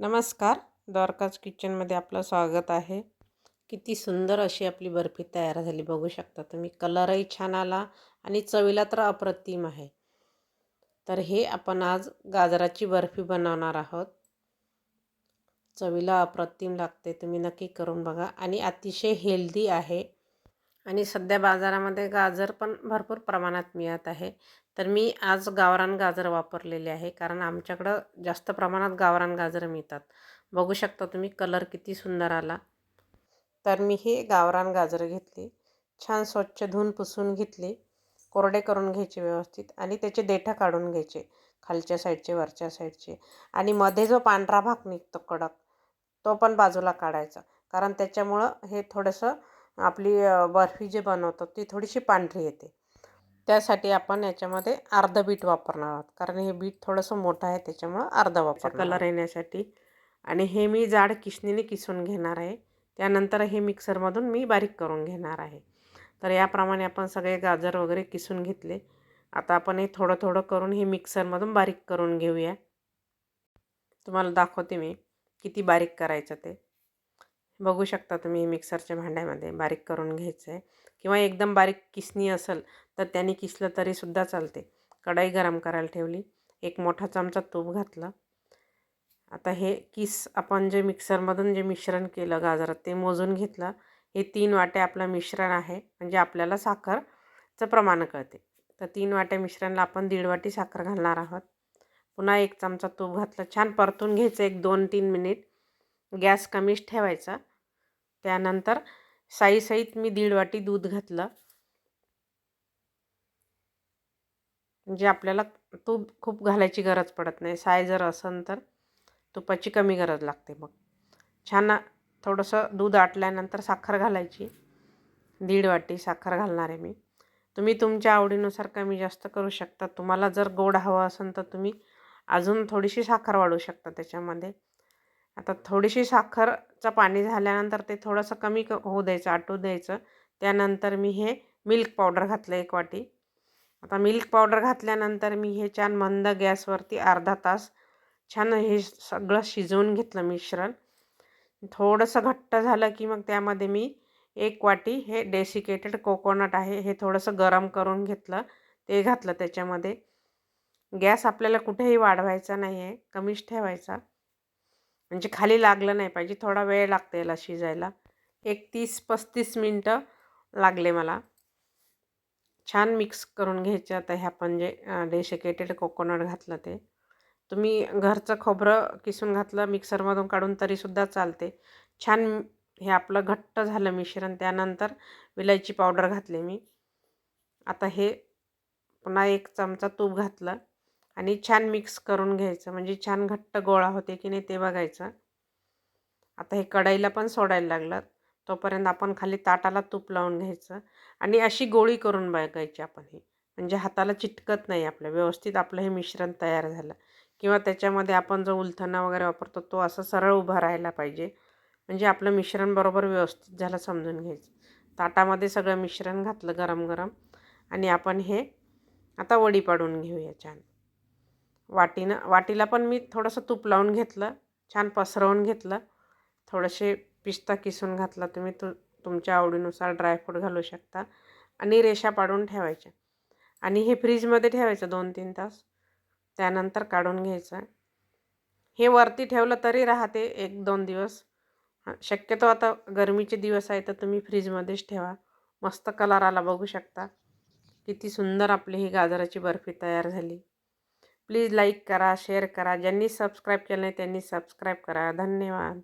नमस्कार. द्वारकाज किचनमध्ये आपलं स्वागत आहे. किती सुंदर अशी आपली बर्फी तयार झाली. बघू शकता तुम्ही कलरही छान आला आणि चवीला तर अप्रतिम आहे. तर हे आपण आज गाजराची बर्फी बनवणार आहोत. चवीला अप्रतिम लागते तुम्ही नक्की करून बघा. आणि अतिशय हेल्दी आहे. आणि सध्या बाजारामध्ये गाजर पण भरपूर प्रमाणात मिळत आहे. तर मी आज गावरान गाजर वापरलेले आहे. कारण आमच्याकडं जास्त प्रमाणात गावरान गाजर मिळतात. बघू शकता तुम्ही कलर किती सुंदर आला. तर मी हे गावरान गाजर घेतले. छान स्वच्छ धुवून पुसून घेतले. कोरडे करून घ्यायचे व्यवस्थित. आणि त्याचे देठं काढून घ्यायचे. खालच्या साईडचे वरच्या साईडचे. आणि मध्ये जो पांढरा भाग निघतो कडक तो पण बाजूला काढायचा. कारण त्याच्यामुळं हे थोडंसं आपली बर्फी जे बनवतो ती थोडीशी पांढरी येते. त्यासाठी आपण याच्यामध्ये अर्ध बीट वापरणार आहोत. कारण हे बीट थोडंसं मोठं आहे त्याच्यामुळं अर्ध वापर कलर येण्यासाठी. आणि हे मी जाड किसणीने किसून घेणार आहे. त्यानंतर हे मिक्सरमधून मी बारीक करून घेणार आहे. तर याप्रमाणे आपण सगळे गाजर वगैरे किसून घेतले. आता आपण हे थोडं थोडं करून हे मिक्सरमधून बारीक करून घेऊया. तुम्हाला दाखवते मी किती बारीक करायचं ते. बघू शकता तुम्ही मिक्सरच्या भांड्यामध्ये बारीक करून घ्यायचं. आहे किंवा एकदम बारीक किसणी असेल तर त्याने किसलं तरीसुद्धा चालते. कढई गरम करायला ठेवली. एक मोठा चमचा तूप घातलं. आता हे किस आपण जे मिक्सरमधून जे मिश्रण केलं गाजरात ते मोजून घेतलं. हे तीन वाटे आपलं मिश्रण आहे. म्हणजे आपल्याला साखरचं प्रमाण कळते. तर तीन वाट्या मिश्रणला आपण दीड वाटी साखर घालणार आहोत. पुन्हा एक चमचा तूप घातलं. छान परतून घ्यायचं एक दोन तीन मिनिट. गॅस कमीच ठेवायचा. त्यानंतर साईसाईत मी दीड वाटी दूध घातलं. म्हणजे आपल्याला तूप खूप घालायची गरज पडत नाही. साय जर असेल तर तुपाची कमी गरज लागते मग. छान थोडंसं दूध आटल्यानंतर साखर घालायची. दीड वाटी साखर घालणार आहे मी. तुम्ही तुमच्या आवडीनुसार कमी जास्त करू शकता. तुम्हाला जर गोड हवं असेल तर तुम्ही अजून थोडीशी साखर वाढू शकता त्याच्यामध्ये. आता थोडीशी साखरचं पाणी झाल्यानंतर ते थोडंसं कमी क होऊ द्यायचं आटू द्यायचं. त्यानंतर मी हे मिल्क पावडर घातलं एक वाटी. आता मिल्क पावडर घातल्यानंतर मी हे छान मंद गॅसवरती अर्धा तास छान हे सगळं शिजवून घेतलं मिश्रण. थोडंसं घट्ट झालं की मग त्यामध्ये मी एक वाटी हे डेसिकेटेड कोकोनट आहे हे थोडंसं गरम करून घेतलं ते घातलं त्याच्यामध्ये. गॅस आपल्याला कुठेही वाढवायचा नाही आहे कमीच ठेवायचा. म्हणजे खाली लागलं नाही पाहिजे थोडा वेळ लागते याला शिजायला. एक तीस पस्तीस मिनटं लागले मला. छान मिक्स करून घ्यायचे आता ह्या पण जे डेसिकेटेड कोकोनट घातलं ते. तुम्ही घरचं खोबरं किसून घातलं मिक्सरमधून काढून तरीसुद्धा चालते. छान हे आपलं घट्ट झालं मिश्रण त्यानंतर विलायची पावडर घातली मी. आता हे पुन्हा एक चमचा तूप घातलं. आणि छान मिक्स करून घ्यायचं. म्हणजे छान घट्ट गोळा होते की नाही ते बघायचं. आता हे कढईला पण सोडायला लागलं. तोपर्यंत आपण खाली ताटाला तूप लावून घ्यायचं. आणि अशी गोळी करून बघायची आपण हे. म्हणजे हाताला चिटकत नाही आपलं. व्यवस्थित आपलं हे मिश्रण तयार झालं. किंवा त्याच्यामध्ये आपण जो उलथणा वगैरे वापरतो तो असं सरळ उभा राहायला पाहिजे. म्हणजे आपलं मिश्रण बरोबर व्यवस्थित झालं समजून घ्यायचं. ताटामध्ये सगळं मिश्रण घातलं गरम गरम आणि आपण हे आता वडी पाडून घेऊया छान. वाटीनं वाटीला पण मी थोडंसं तूप लावून घेतलं छान पसरवून घेतलं. थोडेसे पिस्ता किसून घातला तुम्ही तु तुमच्या आवडीनुसार ड्रायफ्रूट घालू शकता. आणि रेषा पाडून ठेवायच्या. आणि हे फ्रीजमध्ये ठेवायचं दोन तीन तास. त्यानंतर काढून घ्यायचं. हे वरती ठेवलं तरी राहते एक दोन दिवस. शक्यतो आता गरमीचे दिवस आहे तर तुम्ही फ्रीजमध्येच ठेवा. मस्त कलर आला बघू शकता. किती सुंदर आपली ही गाजराची बर्फी तयार झाली. प्लीज लाईक करा शेअर करा. ज्यांनी सबस्क्राईब केलं नाही त्यांनी सबस्क्राईब करा. धन्यवाद.